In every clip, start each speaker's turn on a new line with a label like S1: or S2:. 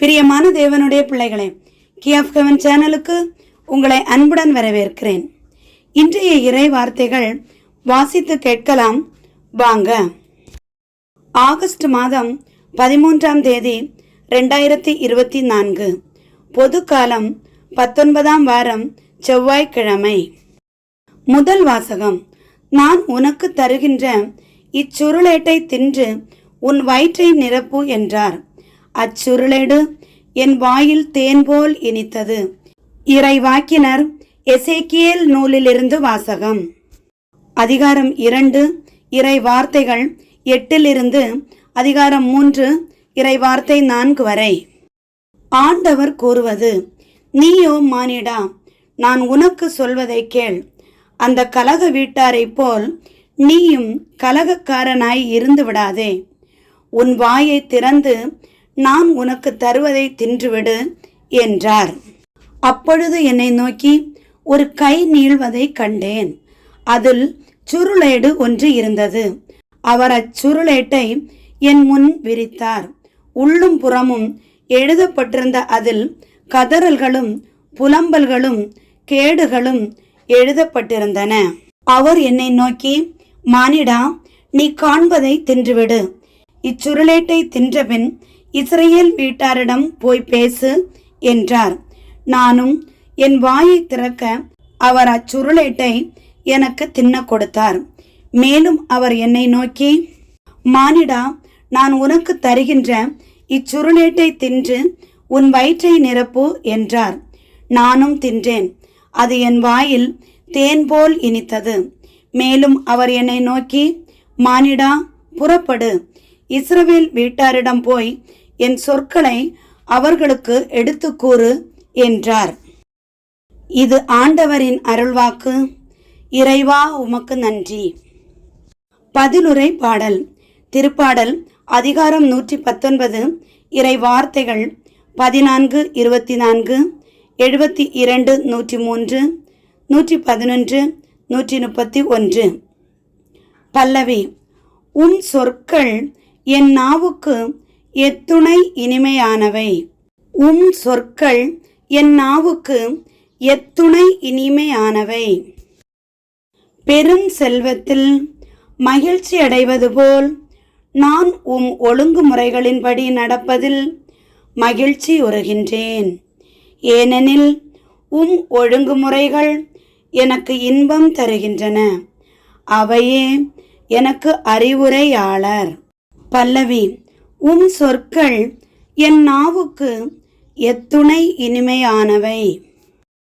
S1: பிரியமான தேவனுடைய பிள்ளைகளே கி ஆஃப் ஹெவன் சேனலுக்கு உங்களை அன்புடன் வரவேற்கிறேன். இன்றைய இறை வார்த்தைகள் வாசித்து கேட்கலாம். வாங்க. ஆகஸ்ட் மாதம் பதிமூன்றாம் தேதி ரெண்டாயிரத்தி இருபத்தி நான்கு பொது காலம் பத்தொன்பதாம் வாரம் செவ்வாய்க்கிழமை. முதல் வாசகம் நான் உனக்கு தருகின்ற இச்சுருளேட்டை தின்று உன் வயிற்றை நிரப்பு என்றார். அச்சுருளேடு. என் வாயில் தேன் போல் இனித்தது. இறைவாக்கினர் எசேக்கியல் நூலிலிருந்து வாசகம். அதிகாரம் இரண்டு. இறை வார்த்தைகள் எட்டிலிருந்து அதிகாரம் மூன்று. இறை வார்த்தை நான்கு வரை. ஆண்டவர் கூறுவது நீயோ மானிடா நான் உனக்கு சொல்வதை கேள். அந்த கலக வீட்டாரைப் போல் நீயும் கலகக்காரனாய் இருந்து விடாதே. உன் வாயை திறந்து நான் உனக்கு தருவதை தின்றுவிடு என்றார். அப்பொழுது என்னை நோக்கி ஒரு கை நீள்வதை கண்டேன். அதில் சுருளேடு ஒன்று இருந்தது. அவர் அச்சுருளேட்டை என் முன் விரித்தார். உள்ளும் புறமும் எழுதப்பட்டிருந்த அதில் கதறல்களும் புலம்பல்களும் கேடுகளும் எழுதப்பட்டிருந்தன. அவர் என்னை நோக்கி மானிடா நீ காண்பதை தின்றுவிடு. இச்சுருளேட்டை தின்றபின் இஸ்ரேல் வீட்டாரிடம் போய் பேசு என்றார். நானும் என் வாயை திறக்க அவர் அச்சுருளேட்டை எனக்கு தின்ன கொடுத்தார். மேலும் அவர் என்னை நோக்கி மானிடா நான் உனக்கு தருகின்ற இச்சுருளேட்டை தின்று உன் வயிற்றை நிரப்பு என்றார். நானும் தின்றேன். அது என் வாயில் தேன் போல் இனித்தது. மேலும் அவர் என்னை நோக்கி மானிடா புறப்படு. இஸ்ரவேல் வீட்டாரிடம் போய் என் சொற்களை அவர்களுக்கு எடுத்து கூறு என்றார். இது ஆண்டவரின் அருள்வாக்கு. இறைவா உமக்கு நன்றி. பதிலுரை பாடல். திருப்பாடல் அதிகாரம் நூற்றி பத்தொன்பது இறை வார்த்தைகள் பதினான்கு இருபத்தி நான்கு எழுபத்தி இரண்டு நூற்றி மூன்று நூற்றி பதினொன்று நூற்றி முப்பத்தி ஒன்று பல்லவி உன் சொற்கள் என் நாவுக்கு எத்துணை இனிமையானவை. உம் சொற்கள் என் நாவுக்கு எத்துணை இனிமையானவை. பெரும் செல்வத்தில் மகிழ்ச்சி அடைவது போல் நான் உம் ஒழுங்குமுறைகளின்படி நடப்பதில் மகிழ்ச்சி உறுகின்றேன் ஏனெனில் உம் ஒழுங்குமுறைகள் எனக்கு இன்பம் தருகின்றன. அவையே எனக்கு அறிவுரையாளர். பல்லவி உம் சொற்கள் என் நாவுக்கு எத்துணை இனிமையானவை.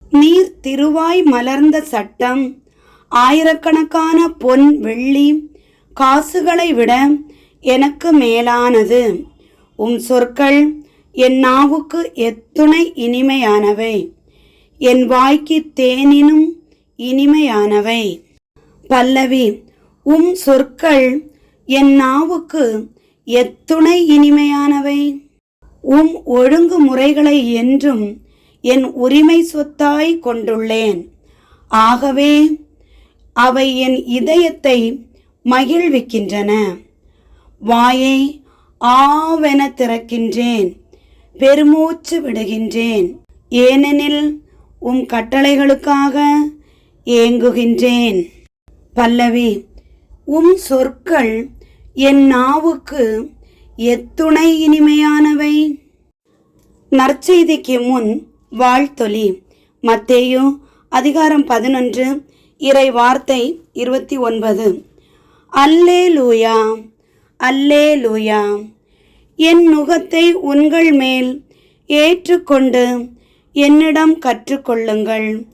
S1: நீர் திருவாய் மலர்ந்த சட்டம் ஆயிரக்கணக்கான பொன் வெள்ளி காசுகளை விட எனக்கு மேலானது. உம் சொற்கள் என் நாவுக்கு எத்துணை இனிமையானவை. என் வாய்க்கு தேனினும் இனிமையானவை. பல்லவி உம் சொற்கள் என் நாவுக்கு எத்துணை இனிமையானவை. உம் ஒழுங்குமுறைகளை என்றும் என் உரிமை சொத்தாய் கொண்டுள்ளேன். ஆகவே அவை என் இதயத்தை மகிழ்விக்கின்றன. வாயை ஆவென திறக்கின்றேன். பெருமூச்சு விடுகின்றேன். ஏனெனில் உம் கட்டளைகளுக்காக ஏங்குகின்றேன். பல்லவி உம் சொற்கள் என் நாவுக்கு எத்துணை இனிமையானவை. நற்செய்திக்கு முன் வாழ்த்தொலி. மத்தேயு அதிகாரம் பதினொன்று இறை வார்த்தை இருபத்தி ஒன்பது. அல்லே லூயா அல்லே லூயா என் நுகத்தை உங்கள் மேல் ஏற்றுக்கொண்டு என்னிடம் கற்றுக்கொள்ளுங்கள்.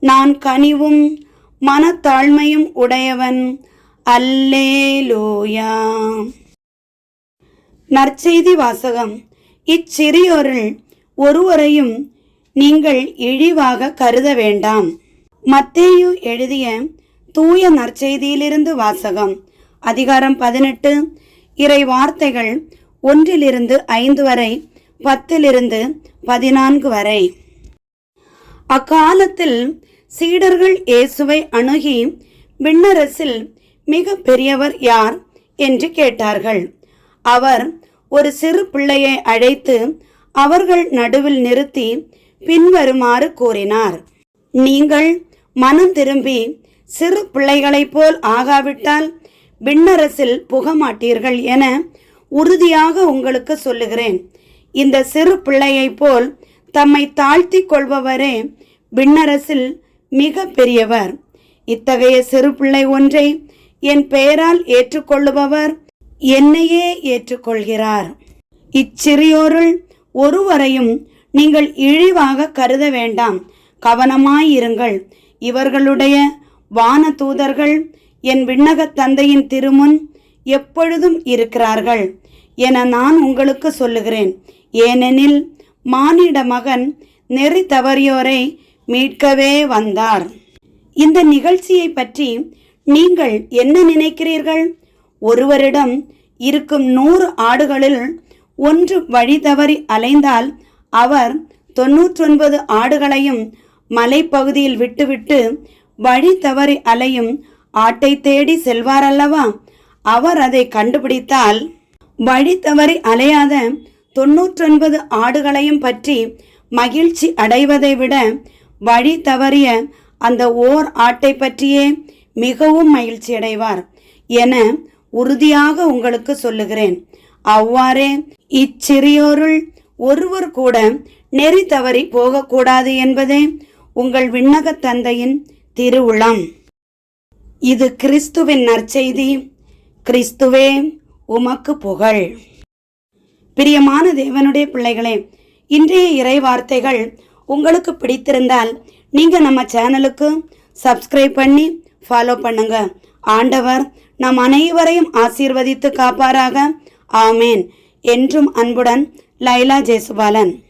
S1: நான் கனிவும் மனத்தாழ்மையும் உடையவன். அல்லேலூயா. நற்செய்தி வாசகம். இச்சிறியோரில் ஒருவரையும் நீங்கள் இழிவாக கருத வேண்டாம். மத்தேயு எழுதிய தூய நற்செய்தியிலிருந்து வாசகம். அதிகாரம் பதினெட்டு. இறை வார்த்தைகள் ஒன்றிலிருந்து ஐந்து வரை பத்திலிருந்து பதினான்கு வரை. அக்காலத்தில் சீடர்கள் இயேசுவை அணுகி விண்ணரசில் மிக பெரியவர் யார் என்று கேட்டார்கள். அவர் ஒரு சிறு பிள்ளையை அழைத்து அவர்கள் நடுவில் நிறுத்தி பின்வருமாறு கூறினார். நீங்கள் மனம் திரும்பி சிறு பிள்ளைகளைப் போல் ஆகாவிட்டால் விண்ணரசில் புகமாட்டீர்கள் என உறுதியாக உங்களுக்கு சொல்லுகிறேன். இந்த சிறு பிள்ளையைப் போல் தம்மை தாழ்த்தி கொள்பவரே விண்ணரசில் மிக பெரியவர் இத்தகைய சிறு பிள்ளை ஒன்றை என் பெயரால் ஏற்றுக்கொள்ளுபவர் என்னையே ஏற்றுக்கொள்கிறார். இச்சிறியோருள் ஒருவரையும் நீங்கள் இழிவாக கருத வேண்டாம். கவனமாயிருங்கள். இவர்களுடைய வான தூதர்கள் என் விண்ணகத் தந்தையின் திருமுன் எப்பொழுதும் இருக்கிறார்கள் என நான் உங்களுக்கு சொல்லுகிறேன். ஏனெனில் மானிட மகன் நெறி தவறியோரை மீட்கவே வந்தார். இந்த நிகழ்ச்சியை பற்றி நீங்கள் என்ன நினைக்கிறீர்கள்? ஒருவரிடம் இருக்கும் நூறு ஆடுகளில் ஒன்று வழி தவறி அலைந்தால் அவர் தொன்னூற்றொன்பது ஆடுகளையும் மலைப்பகுதியில் விட்டுவிட்டு வழி தவறி அலையும் ஆட்டை தேடி செல்வாரல்லவா? அவர் அதை கண்டுபிடித்தால் வழி தவறி அலையாத தொன்னூற்றொன்பது ஆடுகளையும் பற்றி மகிழ்ச்சி அடைவதை விட வழி தவறிய அந்த ஓர் ஆட்டை பற்றியே மிகவும் மகிழ்ச்சி அடைவார் என உறுதியாக உங்களுக்கு சொல்லுகிறேன். அவ்வாறே இச்சிறியோருள் ஒருவர் கூட நெறி தவறி போகக்கூடாது என்பதே உங்கள் விண்ணகத் தந்தையின் திருவுளம். இது கிறிஸ்துவின் நற்செய்தி. கிறிஸ்துவே உமக்கு புகழ். பிரியமான தேவனுடைய பிள்ளைகளே இன்றைய இறை வார்த்தைகள் உங்களுக்கு பிடித்திருந்தால் நீங்கள் நம்ம சேனலுக்கு சப்ஸ்கிரைப் பண்ணி ஃபாலோ பண்ணுங்க. ஆண்டவர் நம் அனைவரையும் ஆசீர்வதித்து காப்பாராக. ஆமேன். என்றும் அன்புடன் லைலா ஜெயசுபாலன்